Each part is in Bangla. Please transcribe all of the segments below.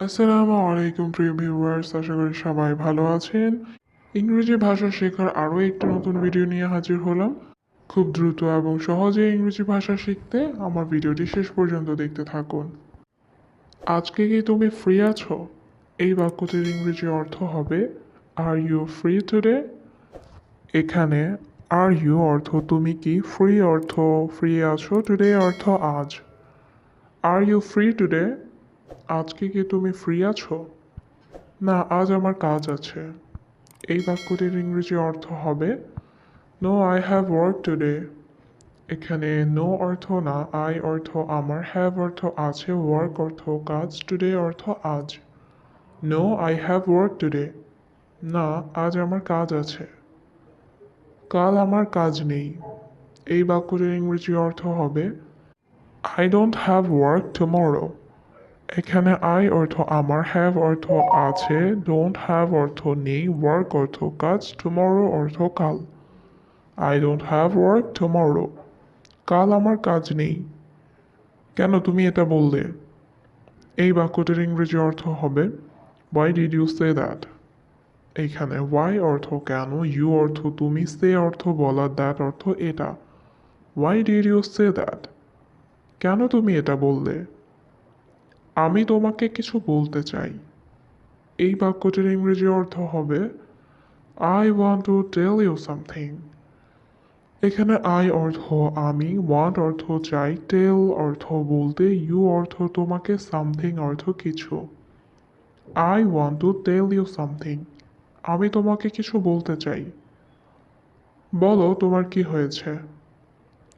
আসসালামু আলাইকুম, প্রিয় ভিউয়ার্স আশা করি সবাই ভালো আছেন। ইংরেজি ভাষা শেখার আরও একটি নতুন ভিডিও নিয়ে হাজির হলাম। খুব দ্রুত এবং সহজে ইংরেজি ভাষা শিখতে আমার ভিডিওটি শেষ পর্যন্ত দেখতে থাকুন। আজকে কি তুমি ফ্রি আছো? এই বাক্যটির ইংরেজি অর্থ হবে আর ইউ ফ্রি টুডে এখানে আর ইউ অর্থ, তুমি কি ফ্রি অর্থ ফ্রি আছো? টুডে অর্থ, আজ। আর ইউ ফ্রি টুডে আজকে কি তুমি ফ্রি আছো? না, আজ আমার কাজ আছে। এই বাক্যটির ইংরেজি অর্থ হবে no I have work today এখানে নো অর্থ না আই অর্থ আমার হ্যাভ অর্থ আছে ওয়ার্ক অর্থ কাজ টুডে অর্থ আজ। No I have work today না, আজ আমার কাজ আছে। কাল আমার কাজ নেই। এই বাক্যটির ইংরেজি অর্থ হবে I don't have work tomorrow এখানে আই অর্থ আমার হ্যাভ অর্থ আছে ডোন্ট হ্যাভ অর্থ নেই ওয়ার্ক অর্থ কাজ টুমরো অর্থ কাল। I don't have work tomorrow কাল আমার কাজ নেই। কেন তুমি এটা বললে? এই বাক্যটির ইংরেজি অর্থ হবে why did you say that এইখানে ওয়াই অর্থ কেন ইউ অর্থ তুমি সে অর্থ বলা দ্যাট অর্থ এটা। Why did you say that কেন তুমি এটা বললে? আমি তোমাকে কিছু বলতে চাই। এই বাক্যটির ইংরেজি অর্থ হবে I want to tell you something এখানে আই অর্থ আমি ওয়ান্ট অর্থ চাই টেল অর্থ বলতে ইউ অর্থ তোমাকে সামথিং অর্থ কিছু I want to tell you something আমি তোমাকে কিছু বলতে চাই। বলো তোমার কি হয়েছে।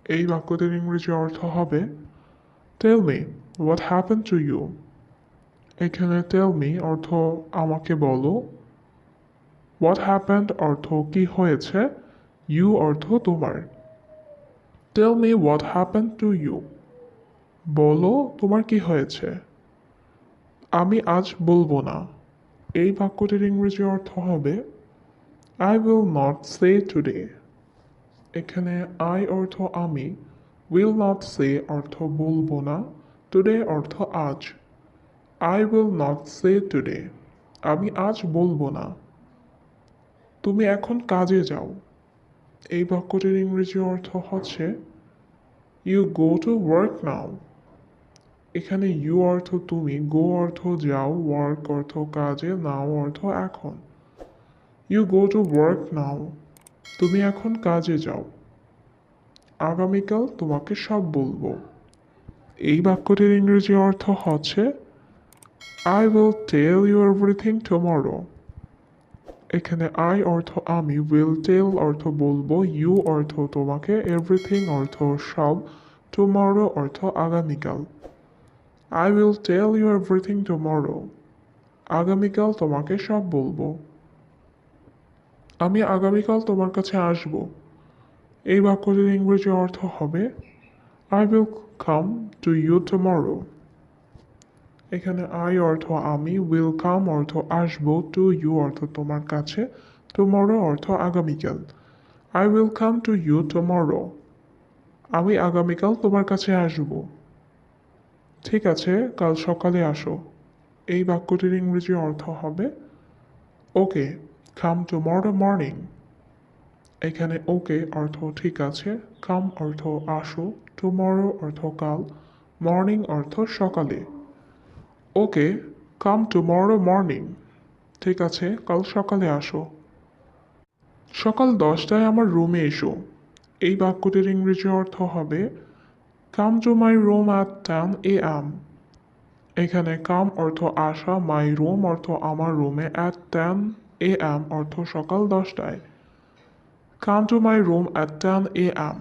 এই বাক্যটির ইংরেজি অর্থ হবে tell me what happen to you এখানে টেল মি অর্থ আমাকে বলো। হোয়াট হ্যাপেন্ড অর্থ কি হয়েছে? ইউ অর্থ তোমার। Tell me what happen to you বলো তোমার কি হয়েছে। আমি আজ বলব না। এই বাক্যটির ইংরেজি অর্থ হবে I will not say today এখানে আই অর্থ আমি উইল নট সে অর্থ বলব না টুডে অর্থ আজ। I will not say today আমি আজ বলব না। তুমি এখন কাজে যাও। এই বাক্যটির ইংরেজি অর্থ হচ্ছে you go to work now এখানে ইউ অর্থ তুমি গো অর্থ যাও ওয়ার্ক অর্থ কাজে নাও অর্থ এখন। You go to work now তুমি এখন কাজে যাও। আগামীকাল তোমাকে সব বলব। এই বাক্যটির ইংরেজি অর্থ হচ্ছে I will tell you everything tomorrow এখানে আই অর্থ আমি উইল টেল অর্থ বলব ইউ অর্থ তোমাকে এভরিথিং অর্থ সব টুমরো অর্থ আগামীকাল। I will tell you everything tomorrow আগামীকাল তোমাকে সব বলব। আমি আগামীকাল তোমার কাছে আসব। এই বাক্যটির ইংরেজি অর্থ হবে I will come to you tomorrow এখানে আই অর্থ আমি উইল কাম অর্থ আসব টু ইউ অর্থ তোমার কাছে টুমরো অর্থ আগামীকাল I will come to you tomorrow আমি আগামীকাল তোমার কাছে আসব ঠিক আছে, কাল সকালে আসো এই বাক্যটির ইংরেজি অর্থ হবে ওকে কাম টুমরো মর্নিং এখানে, ওকে, অর্থ ঠিক আছে। কাম অর্থ আসো। টুমরো অর্থ কাল। মর্নিং অর্থ সকালে। Okay, come tomorrow morning. ঠিক আছে, কাল সকালে আসো। সকাল দশটায় আমার রুমে এসো। এই বাক্যটির ইংরেজি অর্থ হবে come to my room at ten A M এখানে, কাম অর্থ আসা মাই রুম অর্থ আমার রুমে অ্যাট টেন এ এম অর্থ সকাল দশটায়। Come to my room at ten A M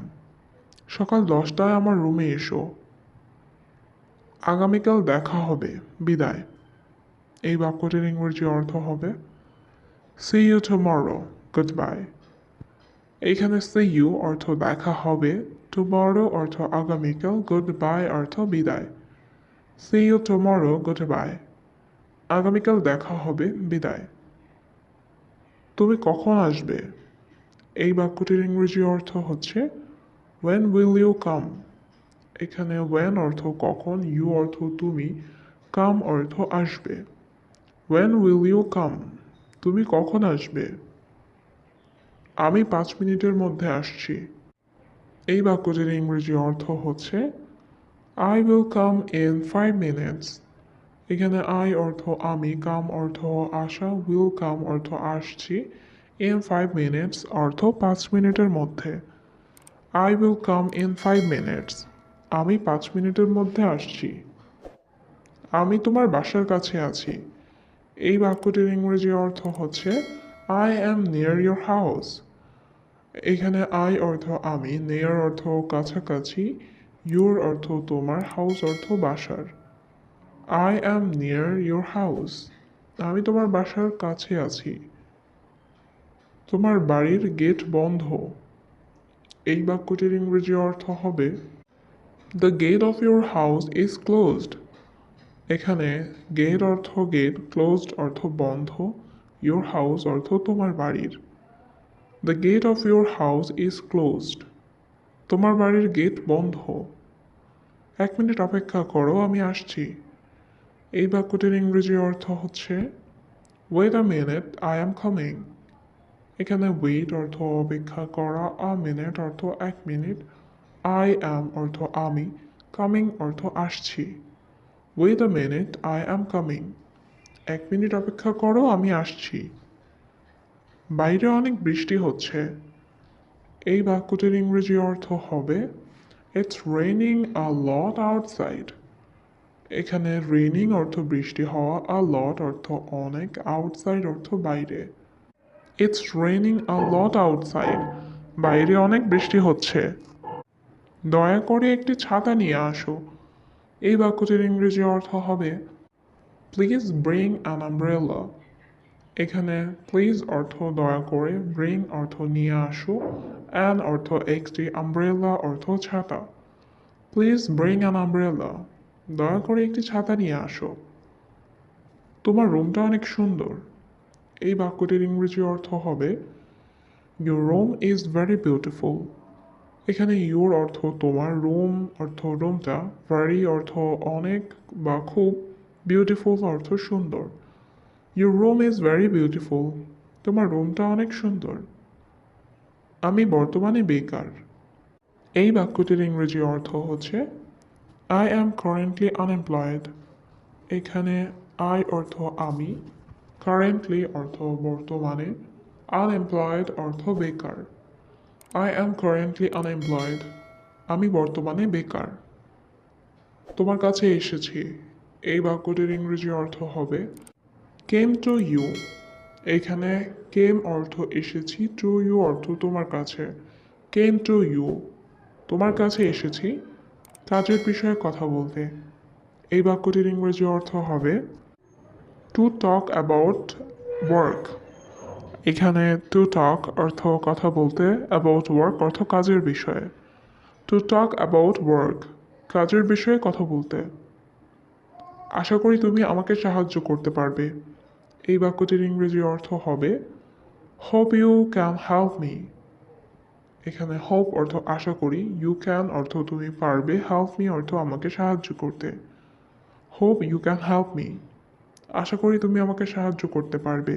সকাল দশটায় আমার রুমে এসো। আগামীকাল দেখা হবে। বিদায়। এই বাক্যটির ইংরেজি অর্থ হবে see you tomorrow goodbye এইখানে সি ইউ অর্থ দেখা হবে টুমরো অর্থ আগামীকাল গুড বাই অর্থ বিদায়। See you tomorrow goodbye আগামীকাল দেখা হবে, বিদায়। তুমি কখন আসবে? এই বাক্যটির ইংরেজি অর্থ হচ্ছে ওয়েন উইল ইউ কাম এখানে ওয়েন অর্থ কখন ইউ অর্থ তুমি কাম অর্থ আসবে ওয়েন উইল ইউ কাম তুমি কখন আসবে? আমি পাঁচ মিনিটের মধ্যে আসছি। এই বাক্যটির ইংরেজি অর্থ হচ্ছে I will come in five minutes এখানে আই অর্থ আমি কাম অর্থ আসা উইল কাম অর্থ আসছি ইন ফাইভ মিনিটস অর্থ পাঁচ মিনিটের মধ্যে। I will come in five minutes আমি পাঁচ মিনিটের মধ্যে আসছি। আমি তোমার বাসার কাছে আছি। এই বাক্যটির ইংরেজি অর্থ হচ্ছে I am near your house এখানে আই অর্থ আমি নেয়ার অর্থ কাছাকাছি ইউর অর্থ তোমার হাউস অর্থ বাসার। I am near your house আমি তোমার বাসার কাছে আছি। তোমার বাড়ির গেট বন্ধ। এই বাক্যটির ইংরেজি অর্থ হবে the gate of your house is closed এখানে গেট অর্থ গেট ক্লোজড অর্থ বন্ধ ইউর হাউস অর্থ তোমার বাড়ির। The gate of your house is closed তোমার বাড়ির গেট বন্ধ। এক মিনিট অপেক্ষা করো, আমি আসছি। এই বাক্যটির ইংরেজি অর্থ হচ্ছে wait a minute I am coming এখানে ওয়েট অর্থ অপেক্ষা করা আ মিনিট অর্থ এক মিনিট আই অ্যাম অর্থ আমি কামিং অর্থ আসছি। Wait a minute I am coming এক মিনিট অপেক্ষা করো, আমি আসছি। বাইরে অনেক বৃষ্টি হচ্ছে। এই বাক্যটির ইংরেজি অর্থ হবে it's raining a lot outside এখানে রেইনিং অর্থ বৃষ্টি হওয়া আ লট অর্থ অনেক আউটসাইড অর্থ বাইরে। It's raining a lot outside বাইরে অনেক বৃষ্টি হচ্ছে। দয়া করে একটি ছাতা নিয়ে আসো। এই বাক্যটির ইংরেজি অর্থ হবে প্লিজ ব্রিং অ্যান আমব্রেলা এখানে প্লিজ অর্থ দয়া করে ব্রিং অর্থ নিয়ে আসো অ্যান অর্থ একটি আমব্রেলা অর্থ ছাতা। প্লিজ ব্রিং অ্যান আমব্রেলা দয়া করে একটি ছাতা নিয়ে আসো। তোমার রুমটা অনেক সুন্দর। এই বাক্যটির ইংরেজি অর্থ হবে your room is very beautiful এখানে ইউর অর্থ তোমার রোম অর্থ রোমটা ভেরি অর্থ অনেক বা খুব বিউটিফুল অর্থ সুন্দর। Your room is very beautiful তোমার রুমটা অনেক সুন্দর। আমি বর্তমানে বেকার। এই বাক্যটির ইংরেজি অর্থ হচ্ছে আই অ্যাম কারেন্টলি আনএমপ্লয়েড এখানে আই অর্থ আমি। কারেন্টলি অর্থ বর্তমানে আনএমপ্লয়েড অর্থ বেকার। আই অ্যাম কারেন্টলি আনএমপ্লয়েড আমি বর্তমানে বেকার। তোমার কাছে এসেছি। এই বাক্যটির ইংরেজি অর্থ হবে কেম টু ইউ এখানে কেম অর্থ এসেছি টু ইউ অর্থ তোমার কাছে। কেম টু ইউ তোমার কাছে এসেছি। কাজের বিষয়ে কথা বলতে। এই বাক্যটির ইংরেজি অর্থ হবে টু টক অ্যাবাউট ওয়ার্ক এখানে টু টক অর্থ কথা বলতে অ্যাবাউট ওয়ার্ক অর্থ কাজের বিষয়ে। টু টক অ্যাবাউট ওয়ার্ক কাজের বিষয়ে কথা বলতে। আশা করি তুমি আমাকে সাহায্য করতে পারবে। এই বাক্যটির ইংরেজি অর্থ হবে hope you can help me এখানে হোপ অর্থ আশা করি ইউ ক্যান অর্থ তুমি পারবে হেল্প মি অর্থ আমাকে সাহায্য করতে। Hope you can help me আশা করি তুমি আমাকে সাহায্য করতে পারবে।